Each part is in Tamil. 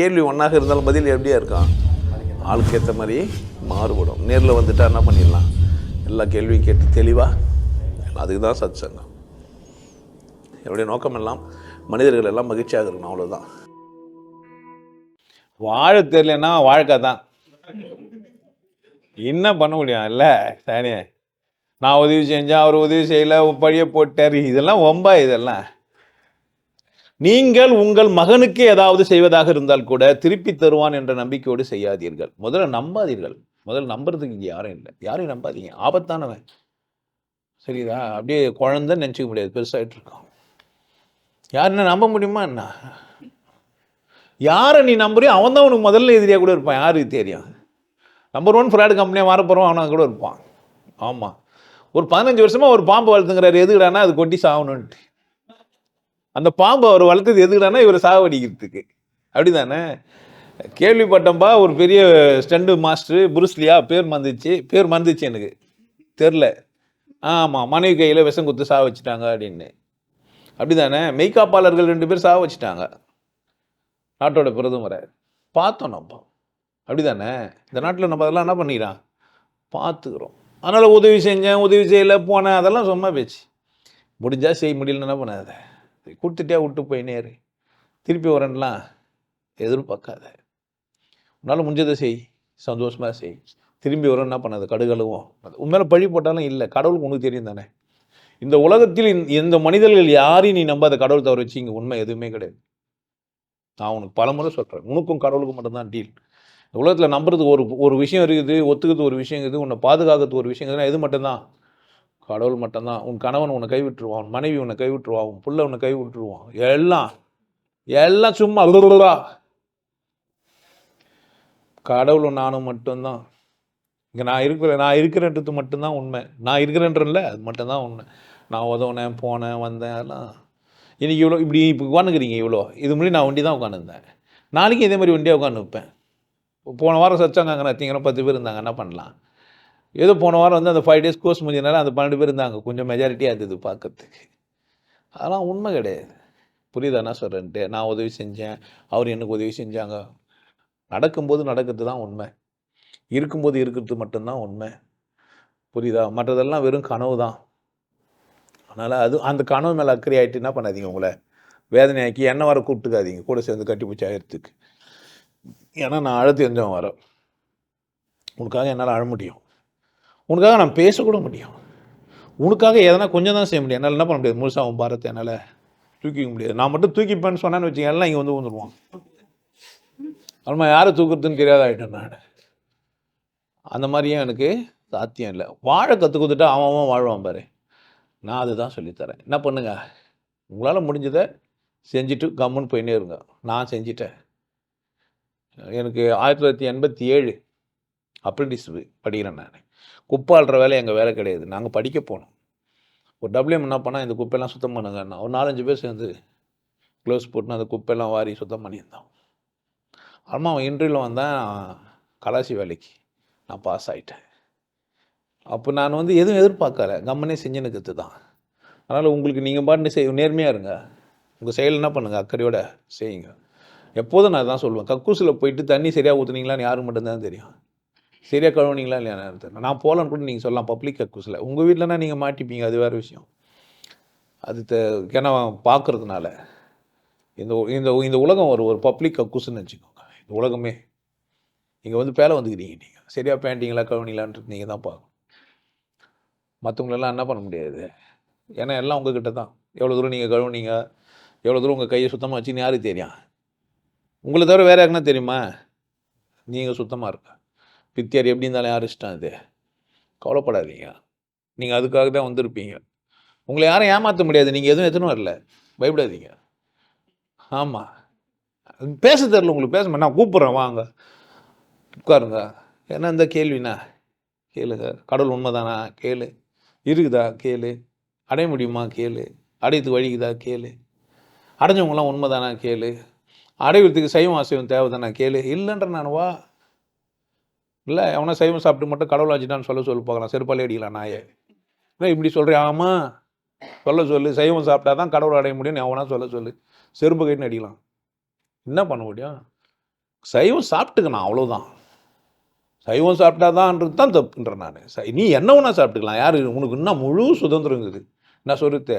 கேள்வி ஒன்றாக இருந்தாலும் பதில் எப்படியா இருக்கான்? ஆளுக்கு ஏற்ற மாதிரி மாறுபடும். நேரில் வந்துட்டா என்ன பண்ணிடலாம்? எல்லா கேள்வியும் கேட்டு தெளிவாக அதுக்கு தான் சத் சங்கம் என்னுடைய நோக்கம் எல்லாம் மனிதர்கள் எல்லாம் மகிழ்ச்சியாக இருக்கணும் அவ்வளோதான் வாழ தெரியலன்னா வாழ்க்கை தான். என்ன பண்ண முடியும்? இல்லை சாணியே நான் உதவி செஞ்சேன் அவர் உதவி செய்யலை பழிய போட்டார். இதெல்லாம் ஒம்பா இதெல்லாம். நீங்கள் உங்கள் மகனுக்கு ஏதாவது செய்வதாக இருந்தால் கூட திருப்பி தருவான் என்ற நம்பிக்கையோடு செய்யாதீர்கள். முதல்ல நம்பாதீர்கள். முதல்ல நம்புறதுக்கு இங்கே யாரும் இல்லை. யாரையும் நம்பாதீங்க. ஆபத்தானவன். சரிதா? அப்படியே குழந்தை நினச்சிக்க முடியாது. பெருசாகிட்டு இருக்கோம். யாருன்னா நம்ப முடியுமா என்ன? யாரை நீ நம்புறியோ அவன் தான் உனக்கு முதல்ல எதிரியாக கூட இருப்பான். யாருக்கு தெரியும்? நம்பர் ஒன் ஃப்ராடு கம்பெனியாக மாற போகிறோம் அவனாக கூட இருப்பான். ஆமாம் ஒரு பதினஞ்சு வருஷமாக ஒரு பாம்பு வளர்த்துங்கிறாரு. எதுக்குடானா அது கொட்டி சாகணுன்ட்டு அந்த பாம்பு அவர் வளர்த்தது எதுக்குடானா இவர் சாவடிக்கிறதுக்கு அப்படிதானே? கேள்விப்பட்டம்பா ஒரு பெரிய ஸ்டண்டு மாஸ்டர் புருஸ்லியா பேர் மறந்துச்சு. பேர் மறந்துச்சு எனக்கு. தெரில. ஆமாம் மனைவி கையில் விஷம் குத்து சாக வச்சுட்டாங்க அப்படின்னு. அப்படி தானே மெய்காப்பாளர்கள் ரெண்டு பேர் சாக வச்சுட்டாங்க. நாட்டோட பிரதமரை. பார்த்தோம் நம்ம. அப்படிதானே? இந்த நாட்டில் நம்ம அதெல்லாம் என்ன பண்ணிக்கிறான்? பார்த்துக்கிறோம். அதனால் உதவி செஞ்சேன் உதவி செய்யலை போனேன். அதெல்லாம் சும்மா பேச்சு. முடிஞ்சால் செய்ய முடியலன்னு என்ன பண்ணாத கொடுத்துட்டே விட்டு போயினே திருப்பி வரேன்லாம் எதிர்பார்க்காத. உன்னால் முடிஞ்சதை செய் சந்தோஷமாக செய். திரும்பி வரும் என்ன பண்ணாது கடுகளுவும் உண்மையில பழி போட்டாலும் இல்லை கடவுளுக்கு உனக்கு தெரியும் தானே. இந்த உலகத்தில் இந்த- மனிதர்கள் யாரையும் நீ நம்பாத கடவுள் தவிர வச்சு இங்கே உண்மை எதுவுமே கிடையாது. நான் உனக்கு பலமுறை சொல்கிறேன் உனக்கும் கடவுளுக்கும் மட்டும்தான் டீல் இந்த உலகத்தில் நம்புறதுக்கு ஒரு ஒரு விஷயம் இருக்குது ஒத்துக்கிறது ஒரு விஷயம் இருக்குது உன்னை பாதுகாக்கிறது ஒரு விஷயம் இருக்குதுன்னா எது மட்டும்தான்? கடவுள் மட்டும்தான். உன் கணவன் உன்னை கைவிட்டுருவான் உன் மனைவி உன்னை கைவிட்டுருவான் உன் பிள்ளை உன்னை கைவிட்டுருவான். எல்லாம் எல்லாம் சும்மா அழுதுடா கடவுளும் நானும் மட்டும்தான். இங்கே நான் இருக்கிற நான் இருக்கிறன்றது மட்டும்தான் உண்மை. நான் இருக்கிறேன்றல அது மட்டும்தான் உண்மை. நான் உதவுனேன் போனேன் வந்தேன் அதெல்லாம். இன்றைக்கி இவ்வளோ இப்படி இப்போ உட்காந்துக்கிறீங்க இவ்வளோ. இது முன்னாடி நான் வண்டி தான் உட்காந்துருந்தேன். நாளைக்கு இதே மாதிரி வண்டியாக உட்காந்து வைப்பேன் போன வாரம் சச்சாங்க அங்கே நான் பத்து பேர் இருந்தாங்க என்ன பண்ணலாம்? ஏதோ போன வாரம் வந்து அந்த ஃபைவ் டேஸ் கோர்ஸ் முடிஞ்சனால அந்த பன்னெண்டு பேர் இருந்தாங்க. கொஞ்சம் மெஜாரிட்டியாக இருந்தது பார்க்கறதுக்கு. அதெல்லாம் உண்மை கிடையாது. புரியுதா? என்ன சொல்கிறேன்ட்டு நான் உதவி செஞ்சேன். அவர் எனக்கு உதவி செஞ்சாங்க. நடக்கும்போது நடக்கிறது தான் உண்மை. இருக்கும்போது இருக்கிறது மட்டும்தான் உண்மை. புரியுதா? மற்றதெல்லாம் வெறும் கனவு தான். அதனால் அது அந்த கனவு மேலே அக்கறை ஆகிட்டு என்ன பண்ணாதீங்க உங்களை. வேதனையாக்கி என்ன வர கூப்பிட்டுக்காதீங்க. கூட சேர்ந்து கட்டிப்பிடிச்சி ஆயிரத்துக்கு. ஏன்னா நான் அழுத்தி தெரிஞ்சவன் வரேன் உங்களுக்காக என்னால் அழ முடியும். உனக்காக நான் பேசக்கூட முடியும். உனக்காக எதனா கொஞ்சம் தான் செய்ய முடியும். என்னால் என்ன பண்ண முடியாது? முழுசாக அவன் பாரத்தை என்னால் தூக்கிக்க முடியாது. நான் மட்டும் தூக்கிப்பேன்னு சொன்னேன்னு வச்சுங்க எல்லாம் இங்கே வந்து வந்துடுவான் அப்புறமா யாரை தூக்குறதுன்னு தெரியாத ஆகிட்டேன் நான். அந்த மாதிரியும் எனக்கு சாத்தியம் இல்லை. வாழ கற்றுக் கொடுத்துட்டா அவன் அவன் வாழ்வான் பாரு. நான் அதுதான் சொல்லித்தரேன் என்ன பண்ணுங்க? உங்களால் முடிஞ்சதை செஞ்சுட்டு கம்முன்னு போயின்னே இருங்க. நான் செஞ்சிட்டேன். எனக்கு ஆயிரத்தி தொள்ளாயிரத்தி எண்பத்தி ஏழு அப்ரெண்டிஸ் படிக்கிறேன் நான். குப்பை அள்ளுற வேலை எங்கள் வேலை கிடையாது. நாங்கள் படிக்க போனோம். ஒரு டபிள்யூஎம் என்ன பண்ணால் இந்த குப்பையெல்லாம் சுத்தம் பண்ணுங்கன்னா ஒரு நாலஞ்சு பேர் சேர்ந்து க்ளவுஸ் போட்டுன்னு அந்த குப்பையெல்லாம் வாரி சுத்தம் பண்ணியிருந்தோம். அப்புறமா அவன் இன்டர்வியூவில் வந்தேன் கலாசி வேலைக்கு. நான் பாஸ் ஆகிட்டேன் அப்போ நான் வந்து எதுவும் எதிர்பார்க்கல. கம்மனே செஞ்சுனுக்கிறது தான். அதனால் உங்களுக்கு நீங்கள் பாட்டு செய் நேர்மையாக இருங்க. உங்கள் செயல் என்ன பண்ணுங்கள் அக்கறையோட செய்யுங்க. எப்போதும் நான் தான் சொல்லுவேன். கக்கூசில் போயிட்டு தண்ணி சரியாக ஊற்றுனீங்களான்னு யாருக்கு மட்டும்தான் தெரியும். சரியாக கழுவுனீங்களா இல்லையா? தெரியல நான் போகலான்னு கூட நீங்கள் சொல்லலாம் பப்ளிக் அக்கூஸில் உங்கள் வீட்டிலனா நீங்கள் மாட்டிப்பீங்க அது வேறு விஷயம். அது ஏன்னா பார்க்குறதுனால இந்த இந்த இந்த உலகம் ஒரு ஒரு பப்ளிக் அக்கூஸ்ன்னு வச்சுக்கோங்க. இந்த உலகமே. நீங்கள் வந்து பேல வந்துக்கிறீங்க நீங்கள் சரியாக பேண்டிங்களா கழுவுனீங்களான்றது நீங்கள் தான் பார்க்கணும். மற்றவங்களெல்லாம் என்ன பண்ண முடியாது? ஏன்னா எல்லாம் உங்ககிட்ட தான். எவ்வளோ தூரம் நீங்கள் கழுவுனீங்க எவ்வளோ தூரம் உங்கள் கையை சுத்தமாக வச்சுன்னு யாருக்கு தெரியும்? உங்களை தவிர வேறு யாருக்குன்னா தெரியுமா? நீங்கள் சுத்தமாக இருக்கா? பித்தியார் எப்படி இருந்தாலும் யார் இஷ்டம் அது? கவலைப்படாதீங்க. நீங்கள் அதுக்காக தான் வந்திருப்பீங்க. உங்களை யாரும் ஏமாற்ற முடியாது. நீங்கள் எதுவும் எத்தனும் வரல. பயப்படாதீங்க. ஆமாம் பேச தெரில உங்களுக்கு. பேச நான் கூப்பிட்றேன். வாங்க. உட்காருங்க. என்ன இந்த கேள்விண்ணா கேளுங்க கடவுள் உண்மைதானா? கேளு. இருக்குதா? கேளு. அடைய முடியுமா? கேளு. அடையத்து வழிக்குதா கேளு. அடைஞ்சவங்களாம் உண்மைதானா? கேளு. அடைவதுக்கு சைவம் அசைவம் தேவைதானா? கேளு. இல்லைன்ற நான் வா. இல்லை அவனை சைவம் சாப்பிட்டு மட்டும் கடவுள் ஆச்சுட்டான்னு சொல்ல சொல்லி பார்க்கலாம் செருப்பாலே அடிக்கலாம் நாயே. இல்லை இப்படி சொல்கிறேன் ஆமாம் சொல்ல சொல்லு சைவம் சாப்பிட்டா தான் கடவுள் அடைய முடியும்னு அவனா சொல்ல சொல்லு. செருப்பு கைட்டுன்னு அடிக்கலாம். என்ன பண்ண முடியும்? சைவம் சாப்பிட்டுக்கணும் அவ்வளோதான் சைவம் சாப்பிட்டாதான்றது தான் தப்புன்றேன் நான். நீ என்ன ஒன்றா சாப்பிட்டுக்கலாம். யார் உனக்கு இன்னும் முழு சுதந்திரம் இருக்குது. நான் சொல்லுத்த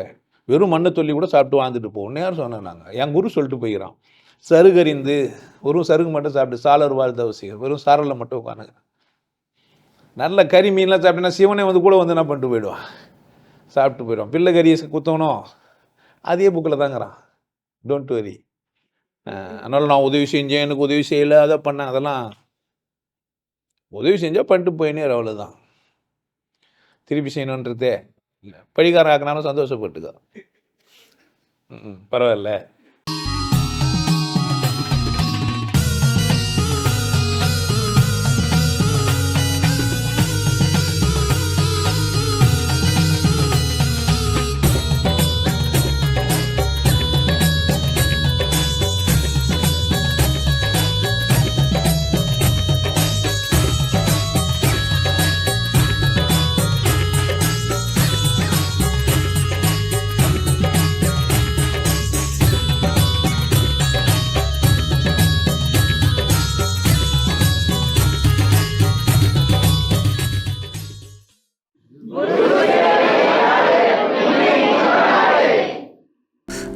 வெறும் மண்ணை சொல்லி கூட சாப்பிட்டு வாழ்ந்துட்டு போகணும்னு யார் சொன்னேன் நாங்கள் என் குரு சொல்லிட்டு போயிடறான் சருகறிந்து வெறும் சருகு மட்டும் சாப்பிட்டு சாலர் வாழ்த்த அவசியம் வெறும் சாரலில் மட்டும் உட்காந்துங்க நல்ல கறி மீன்லாம் சாப்பிட்டேன்னா சிவனே வந்து கூட வந்து என்ன பண்ணிட்டு போயிடுவான்? சாப்பிட்டு போயிடுவான். பிள்ளை கறியை குத்தணும் அதே புக்கில் தாங்கிறான். டோன்ட் வரி அதனால் நான் உதவி செஞ்சேன் எனக்கு உதவி செய்யலை அதை பண்ணேன் அதெல்லாம் உதவி செஞ்சால் பண்ணிட்டு போயினே அவ்வளோதான் திருப்பி செய்யணுன்றதே. இல்லை படிக்காரன் ஆக்கினாலும் சந்தோஷப்பட்டுக்கோ. ம் பரவாயில்ல.